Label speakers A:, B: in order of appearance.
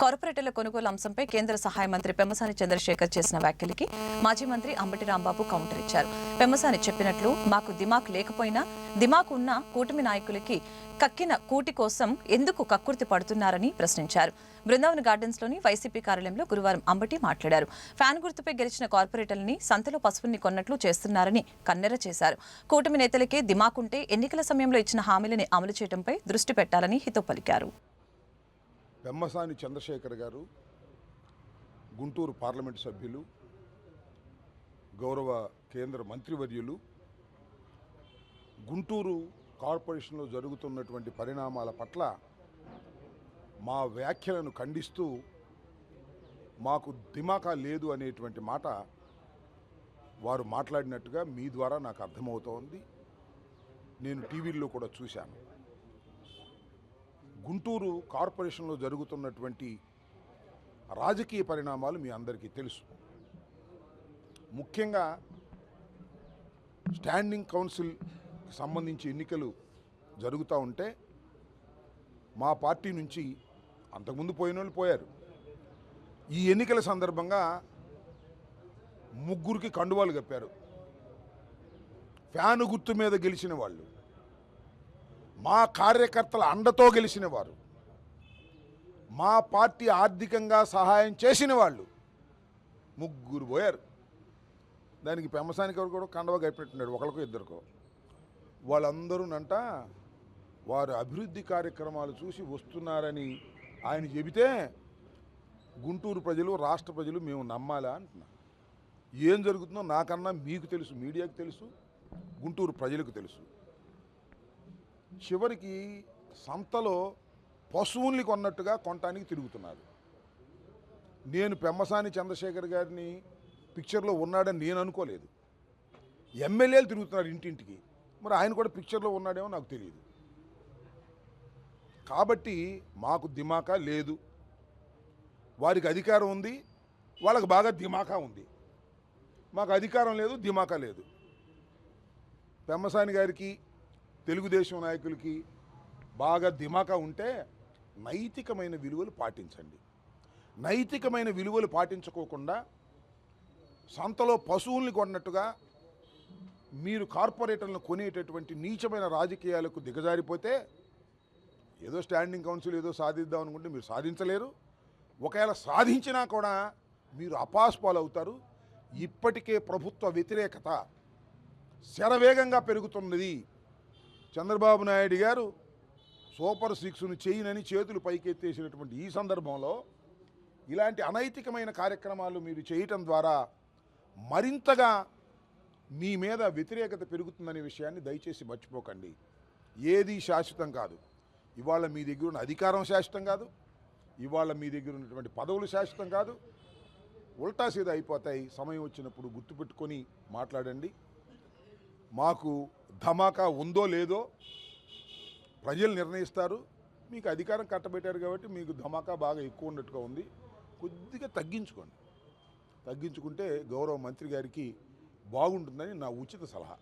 A: కార్పొరేటర్ల కొనుగోలు అంశంపై కేంద్ర సహాయ మంత్రి పెమ్మసాని చంద్రశేఖర్ చేసిన వ్యాఖ్యలకి మాజీ మంత్రి అంబటి రాంబాబు కౌంటర్ ఇచ్చారు. పెమ్మసాని చెప్పినట్లు మాకు దిమాక్ లేకపోయినా దిమాక్ ఉన్న కూటమి నాయకులకి కక్కిన కూటి కోసం ఎందుకు కక్కుర్తి పడుతున్నారని ప్రశ్నించారు. బృందావన్ గార్డెన్స్లోని వైసీపీ కార్యాలయంలో గురువారం అంబటి మాట్లాడారు. ఫ్యాన్ గుర్తుపై గెలిచిన కార్పొరేటర్లని సంతలో పసుపుని కొన్నట్లు చేస్తున్నారని కన్నెర చేశారు. కూటమి నేతలకే దిమాకుంటే ఎన్నికల సమయంలో ఇచ్చిన హామీలని అమలు చేయడంపై దృష్టి పెట్టాలని హితో పలికారు.
B: పెమ్మసాని చంద్రశేఖర్ గారు గుంటూరు పార్లమెంటు సభ్యులు గౌరవ కేంద్ర మంత్రివర్యులు గుంటూరు కార్పొరేషన్లో జరుగుతున్నటువంటి పరిణామాల పట్ల మా వ్యాఖ్యలను ఖండిస్తూ మాకు దిమాకా లేదు అనేటువంటి మాట వారు మాట్లాడినట్టుగా మీ ద్వారా నాకు అర్థమవుతోంది. నేను టీవీల్లో కూడా చూశాను. గుంటూరు కార్పొరేషన్లో జరుగుతున్నటువంటి రాజకీయ పరిణామాలు మీ అందరికీ తెలుసు. ముఖ్యంగా స్టాండింగ్ కౌన్సిల్ సంబంధించి ఎన్నికలు జరుగుతూ ఉంటే మా పార్టీ నుంచి అంతకుముందు పోయిన వాళ్ళు పోయారు. ఈ ఎన్నికల సందర్భంగా ముగ్గురికి కండువాలు కప్పారు. ఫ్యాను గుర్తు మీద గెలిచిన వాళ్ళు. మా కార్యకర్తల అండతో గెలిచిన వారు మా పార్టీ ఆర్థికంగా సహాయం చేసిన వాళ్ళు. ముగ్గురు పోయారు. దానికి పెమ్మసానికి ఎవరు కూడా కండవ గడిపెట్టున్నాడు ఒకరికో ఇద్దరికో. వాళ్ళందరూనంట వారు అభివృద్ధి కార్యక్రమాలు చూసి వస్తున్నారని ఆయన చెబితే గుంటూరు ప్రజలు రాష్ట్ర ప్రజలు మేము నమ్మాలా అంటున్నా ఏం జరుగుతుందో నాకన్నా మీకు తెలుసు మీడియాకు తెలుసు గుంటూరు ప్రజలకు తెలుసు. చివరికి సంతలో పశువుల్ని కొన్నట్టుగా కొనటానికి తిరుగుతున్నారు. నేను పెమ్మసాని చంద్రశేఖర్ గారిని పిక్చర్లో ఉన్నాడని నేను అనుకోలేదు. ఎమ్మెల్యేలు తిరుగుతున్నారు ఇంటింటికి. మరి ఆయన కూడా పిక్చర్లో ఉన్నాడేమో నాకు తెలియదు. కాబట్టి మాకు దిమాకా లేదు. వారికి అధికారం ఉంది. వాళ్ళకి బాగా దిమాకా ఉంది. మాకు అధికారం లేదు దిమాకా లేదు. పెమ్మసాని గారికి తెలుగుదేశం నాయకులకి బాగా దిమాకా ఉంటే నైతికమైన విలువలు పాటించండి. నైతికమైన విలువలు పాటించుకోకుండా సంతలో పశువుల్ని కొన్నట్టుగా మీరు కార్పొరేటర్లను కొనేటటువంటి నీచమైన రాజకీయాలకు దిగజారిపోతే ఏదో స్టాండింగ్ కౌన్సిల్ ఏదో సాధిద్దాం అనుకుంటే మీరు సాధించలేరు. ఒకవేళ సాధించినా కూడా మీరు అపాస్పాలు అవుతారు. ఇప్పటికే ప్రభుత్వ వ్యతిరేకత శరవేగంగా పెరుగుతున్నది చంద్రబాబు నాయుడు గారు సూపర్ సిక్స్ను చేయనని చేతులు పైకెత్తేసినటువంటి ఈ సందర్భంలో ఇలాంటి అనైతికమైన కార్యక్రమాలు మీరు చేయటం ద్వారా మరింతగా మీ మీద వ్యతిరేకత పెరుగుతుందనే విషయాన్ని దయచేసి మర్చిపోకండి. ఏది శాశ్వతం కాదు. ఇవాళ మీ దగ్గర ఉన్న అధికారం శాశ్వతం కాదు. ఇవాళ మీ దగ్గర ఉన్నటువంటి పదవులు శాశ్వతం కాదు. ఉల్టా సీదా అయిపోతాయి. సమయం వచ్చినప్పుడు గుర్తుపెట్టుకొని మాట్లాడండి. మాకు ధమాకా ఉందో లేదో ప్రజలు నిర్ణయిస్తారు. మీకు అధికారం కట్టబెట్టారు కాబట్టి మీకు ధమాకా బాగా ఎక్కువ ఉన్నట్టుగా ఉంది. కొద్దిగా తగ్గించుకోండి. తగ్గించుకుంటే గౌరవ మంత్రి గారికి బాగుంటుందని నా ఉచిత సలహా.